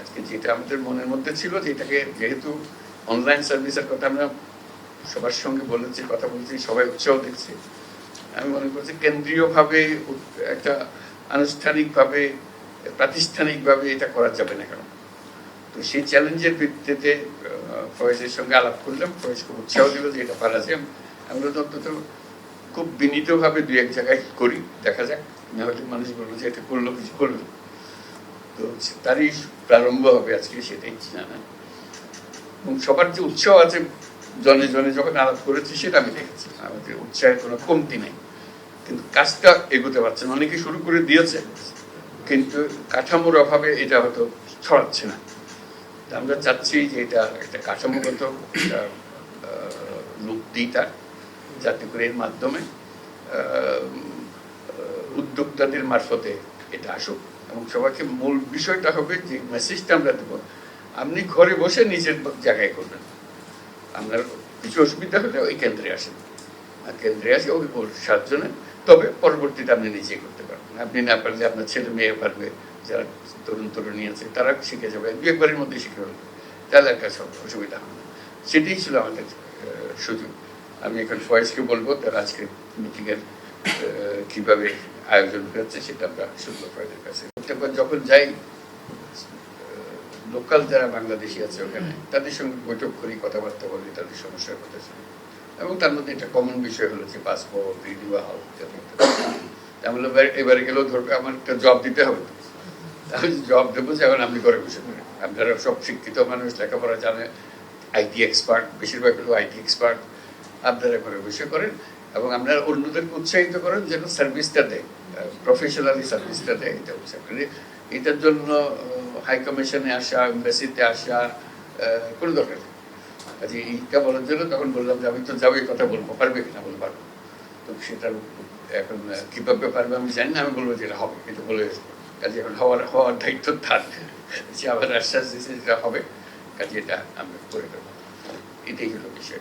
আজকে যেটা আমাদের মনের মধ্যে ছিল যেটাকে যেহেতু অনলাইন সার্ভিসের কথা আমরা সবার সঙ্গে বলেছি, কথা বলছি, সবাই উৎসাহ দিচ্ছে আমি মনে করছি কেন্দ্রীয়ভাবে একটা আনুষ্ঠানিকভাবে, প্রাতিষ্ঠানিকভাবে এটা করা যাবে না কেন? তো সেই চ্যালেঞ্জের ভিত্তিতে ফয়েজের সঙ্গে আলাপ করলাম, ফয়েজ খুব উৎসাহ দিল যে এটা পারা যায় আমরা তো অন্তত খুব বিনীতভাবে দুই এক জায়গায় করি, দেখা যাক। না হলে মানুষ বলব যে এটা করল, কিছু করল তো তারই প্রারম্ভ হবে আজকে, সেটাই জানা এবং সবার যে উৎসাহ আছে, জনে জনে যখন আলাপ করেছি, সেটা আমি দেখেছি। আমাদের উৎসাহের কোনো কমতি নেই। কিন্তু কাজটা এগোতে পারছে না। অনেকে শুরু করে দিয়েছে, কিন্তু কাঠামোর অভাবে এটা হয়তো ছড়াচ্ছে না। আমরা চাচ্ছি যে এটা একটা কাঠামোগত লোক দিই তার, যাতে করে এর মাধ্যমে উদ্যোক্তাদের মারফতে এটা আসুক। এবং সবাইকে মূল বিষয়টা হবে যে মেসেজটা আমরা দেবো। আপনি ঘরে বসে নিজের জায়গায় করবেন। আপনার কিছু অসুবিধা হলে ওই কেন্দ্রে আসেন। আর কেন্দ্রে আসে ওই ওর সাতজনে। তবে পরবর্তীতে আপনি নিজে করতে পারবেন। আপনি না পারলে আপনার ছেলে মেয়ে পারবে যারা তরুণ তরুণী আছে তারা শিখে যাবে। দু একবারের মধ্যে শিখে ফেলবে তাহলে একটা সব অসুবিধা হবে না। সেটাই ছিল আমাদের সুযোগ। আমি এখন ফয়েজকে বলব, তার আজকে মিটিংয়ের কীভাবে আয়োজন হচ্ছে সেটা আমরা ফয়েজের কাছে প্রত্যেকবার যখন যাই লোকাল যারা বাংলাদেশি আছে ওখানে তাদের সঙ্গে বৈঠক করি কথাবার্তা বলি তাদের সমস্যার কথা শুনি। এবং তার মধ্যে একটা কমন বিষয় হলো যে পাসপোর্ট রিনিউয়াল আমি বললাম, এবার- গেলেও ধরবে আমার একটা জব দিতে হবে। আমি জব দেবো যে এখন আপনি করে বসে করেন আপনারা সব শিক্ষিত মানুষ লেখাপড়া জানে আইটি এক্সপার্ট বেশিরভাগ হলো আইটি এক্সপার্ট আপনারা করে বসে করেন এবং আপনারা অন্যদেরকে উৎসাহিত করেন যেন সার্ভিসটা দেয় প্রফেশনালি সার্ভিসটা দেয়, এটা উৎসাহ করে এটার জন্য হাই কমিশনে আসা এম্বাসিতে আসা কোনো দরকার নেই। কাজে এইটা বলার জন্য তখন বললাম যে আমি তো যাব, এই কথা বলব, পারবে কিনা বলব পারব তো সেটা এখন কীভাবে পারবে আমি জানি না, আমি বলব যে এটা হবে এটা বলে কাজে এখন হওয়ার হওয়ার দায়িত্ব তার। সে আবার আশ্বাস দিয়েছে যেটা হবে কাজে এটা আমরা করে দেবো। এটাই হলো বিষয়।